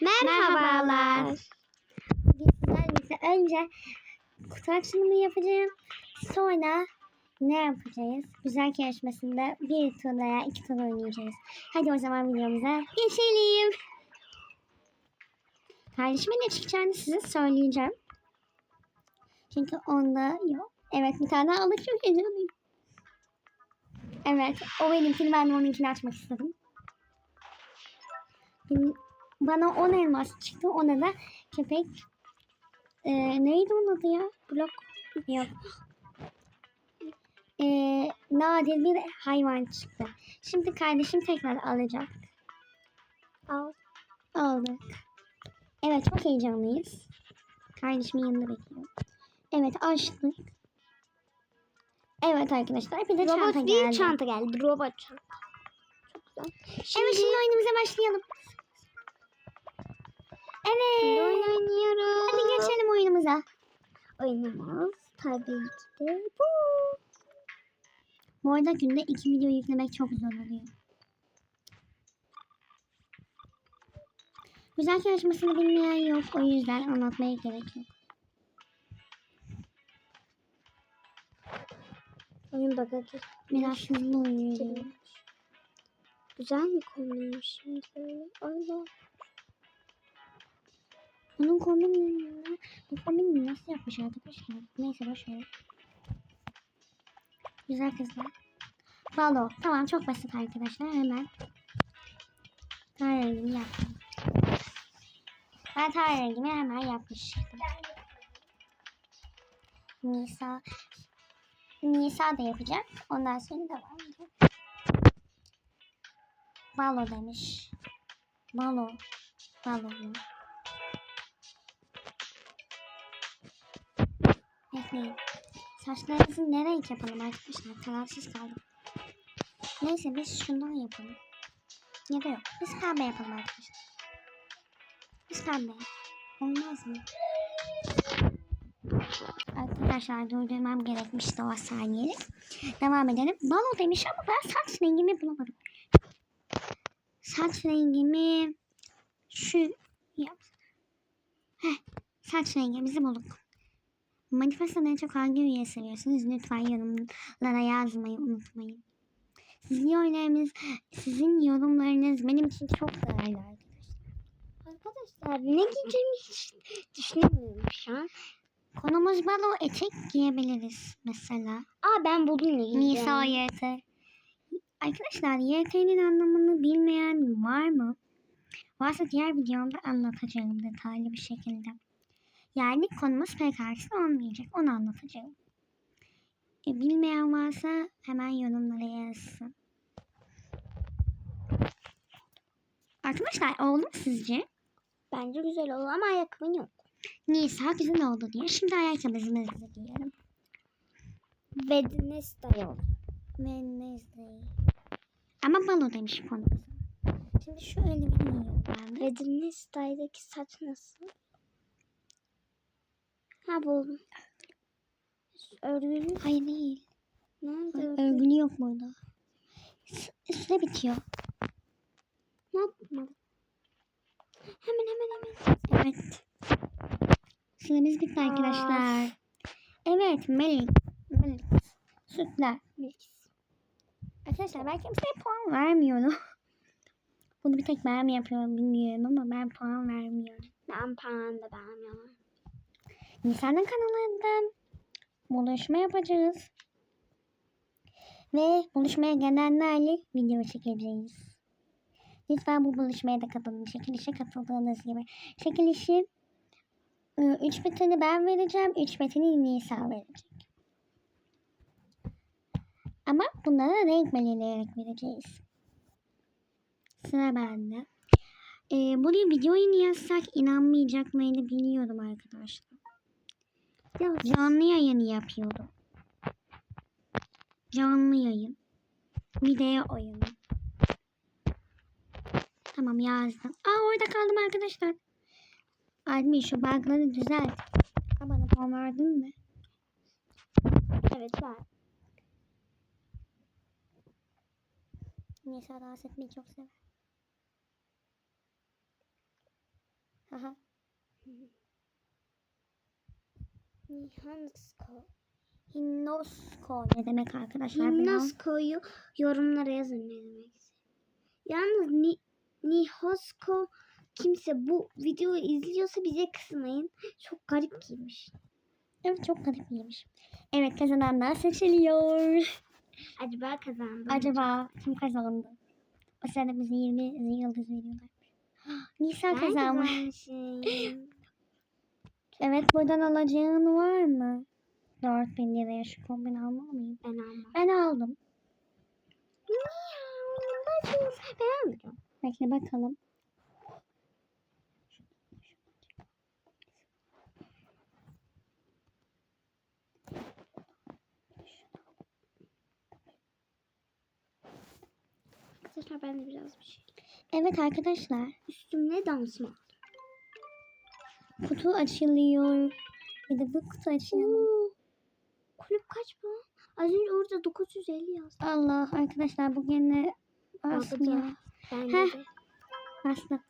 Merhabalar. Birlikte önce kutu açılımı yapacağım. Sonra ne yapacağız? Güzel yarışmasında bir tur veya iki tur oynayacağız. Hadi o zaman videomuza geçelim. Kardeşime ne çıkacağını size söyleyeceğim. Çünkü onda yok. Evet bir tane aldık çok heyecanlıyım. Evet o benimkini ben de onunkini açmak istedim. Benim- Bana 10 elmas çıktı. Ona da köpek ee, neydi onun adı ya? Blok yok. Ee, nadir bir hayvan çıktı. Şimdi kardeşim tekrar alacak. Al. Aldık. Evet çok heyecanlıyız. Kardeşimin yanında bekliyorum. Evet açtık. Evet arkadaşlar bir de çanta Robot değil geldi. çanta geldi. Robot çanta. Çok güzel. Evet şimdi oyunumuza başlayalım. Evet. Şimdi oyun oynuyoruz. Hadi geçelim oyunumuza. Oyunumuz tabii ki de bu. Bu arada günde iki video yüklemek çok zor oluyor. Güzel yarışmasını bilmeyen yok. O yüzden anlatmaya gerek yok. Oyun bagajı. Biraz hızlı oynuyorum. Güzel mi kombinmiş şimdi böyle? Allah. Bunun kombinini, bu kombini nasıl yapmış arkadaşlar? Neyse boş ver. Güzel kızlar. Balo. Tamam çok basit arkadaşlar. Hemen. Tar rengimi yaptım. Ben tar rengimi hemen yapmıştım. Nisa. Nisa da yapacak. Ondan sonra devam edeceğim. Balo demiş. Balo. Balo mu? Bekleyin. Saçlarımızı ne renk yapalım arkadaşlar? Kararsız kaldım. Neyse biz şundan yapalım. Ya da yok. Biz pembe yapalım arkadaşlar. Biz pembe. Olmaz mı? Arkadaşlar durdurmam gerekmişti o saniyeyi. Devam edelim. Balo demiş ama ben saç rengimi bulamadım. Saç rengimi şu yap. Heh, saç rengimizi bulduk. Manifesto'da en çok hangi üyeyi seviyorsunuz? Lütfen yorumlara yazmayı unutmayın. Sizin yorumlarınız, sizin yorumlarınız benim için çok değerli arkadaşlar. Arkadaşlar ne giyeceğimi hiç düşünemiyorum şu an. Konumuz balo etek giyebiliriz mesela. Aa ben buldum ne giyeceğim. Nisa YT. Arkadaşlar YT'nin anlamını bilmeyen var mı? Varsa diğer videomda anlatacağım detaylı bir şekilde. Yani konumuz pek aksi olmayacak. Onu anlatacağım. E, bilmeyen varsa hemen yorumlara yazsın. Arkadaşlar oldu mu sizce? Bence güzel oldu ama ayakkabın yok. Nisa güzel oldu diye. Şimdi ayakkabımızı giyelim. Wednesday oldu. Wednesday. Ama balo demiş konumuz. Şimdi şu elimi giyiyorum ben de. Wednesday'daki saç nasıl? Ha buldum. Örgülü. Hayır değil. Nerede örgülü? Örgülü yok burada. Süre bitiyor. Ne yapmadım? Hemen hemen hemen. Evet. Süremiz bitti arkadaşlar. Evet Melik. Melik. Sütler. Mix. Arkadaşlar ben kimseye puan vermiyorum. Bunu bir tek ben mi yapıyorum bilmiyorum ama ben puan vermiyorum. Ben puan da beğenmiyorum. Nisan'ın kanalında buluşma yapacağız. Ve buluşmaya gelenlerle video çekeceğiz. Lütfen bu buluşmaya da katılın. Çekilişe katıldığınız gibi. Çekilişi 3 betini ben vereceğim. 3 betini Nisa verecek. Ama bunlara renk belirleyerek vereceğiz. Sıra bende. Ee, buraya video oyunu yazsak inanmayacaklarını biliyorum arkadaşlar. Ya canlı yayın yapıyordum. Canlı yayın. Video oyunu. Tamam yazdım. Aa orada kaldım arkadaşlar. Admin şu bug'ları düzelt. Ha bana puan verdin mi? Evet var. Neyse dans etmeyi çok sever. Aha. Nihansko. Hinosko ne demek arkadaşlar? Hinosko'yu yorumlara yazın ne demek. Yalnız ni, Nihosko kimse bu videoyu izliyorsa bize kısmayın. Çok garip giymiş. Evet çok garip iyiymiş. Evet kazananlar seçiliyor. Acaba kazandı? Acaba kim kazandı? O sırada bize 20 yıldız veriyorlar. Nisa Ben kazanmış. Evet buradan alacağın var mı? 4000 liraya şu kombini almalı mıyım? ben almam. Ben aldım. Ben. Bekle bakalım. Arkadaşlar ben de biraz bir şey. Evet arkadaşlar. Üstümle dans mı? Kutu açılıyor. Bir de bu kutu. Oo. Kulüp kaç puan? Az önce orada 950 yazdı. Allah arkadaşlar bu gene basmıyor. Heh. de. Bastı.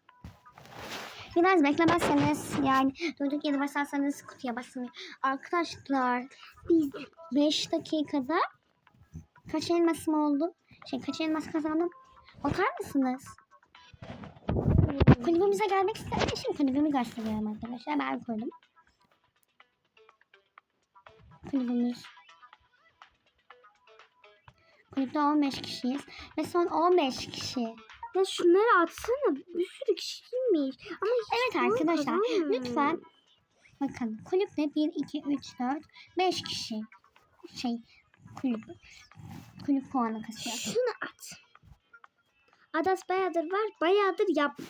Biraz beklemezseniz yani durduk yere basarsanız kutuya basmıyor. Arkadaşlar Biz 5 dakikada kaç elmasım oldu? Şey kaç elmas kazandım? Bakar mısınız? Kulübümüze gelmek isteyen için kulübümü gösteriyorum arkadaşlar. Ben koydum. Kulübümüz. Kulüpte 15 kişiyiz. Ve son 15 kişi. ya şunları atsana. Bir sürü kişi girmiş. Ama hiç Evet arkadaşlar kazanmıyor. lütfen bakın kulüpte 1, 2, 3, 4, 5 kişi şey kulüp kulüp puanı kasıyor. Şunu at. Adas bayağıdır var. Bayağıdır yapmış.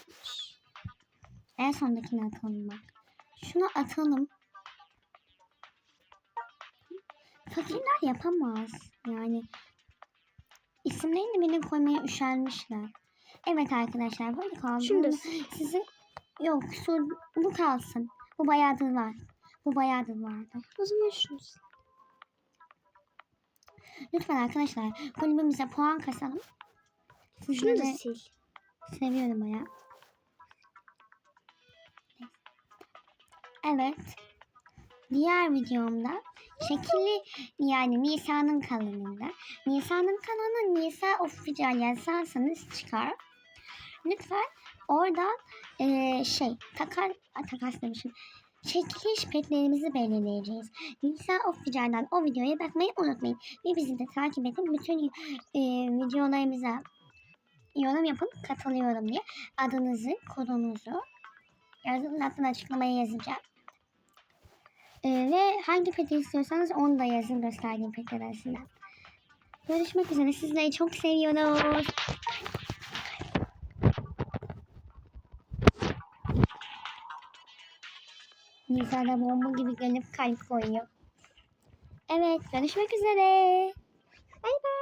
En sondakini atalım bak. Şunu atalım. Fakirler yapamaz. Yani isimlerini bile koymaya üşenmişler. Evet arkadaşlar böyle kaldı. Şunu da Sizi yok su, bu kalsın. Bu bayağıdır var. Bu bayağıdır vardı. O zaman şunu. Lütfen arkadaşlar kulübümüze puan kasalım. Şunu Sizleri da sil. seviyorum baya. Evet. Diğer videomda şekilli yani Nisa'nın kanalında. Nisa'nın kanalı Nisa Official yazarsanız çıkar. Lütfen oradan eee, şey takar takas demişim. Çekiliş petlerimizi belirleyeceğiz. Nisa Official'dan o videoya bakmayı unutmayın. Ve bizi de takip edin. Bütün eee, videolarımıza yorum yapın katılıyorum diye adınızı, kodunuzu yazın altına açıklamaya yazacağım. Ee, ve hangi peti istiyorsanız onu da yazın gösterdiğim petler arasından. Görüşmek üzere. Sizleri çok seviyoruz. Nisa da bomba gibi gelip kalp koyuyor. Evet görüşmek üzere. Bay bay.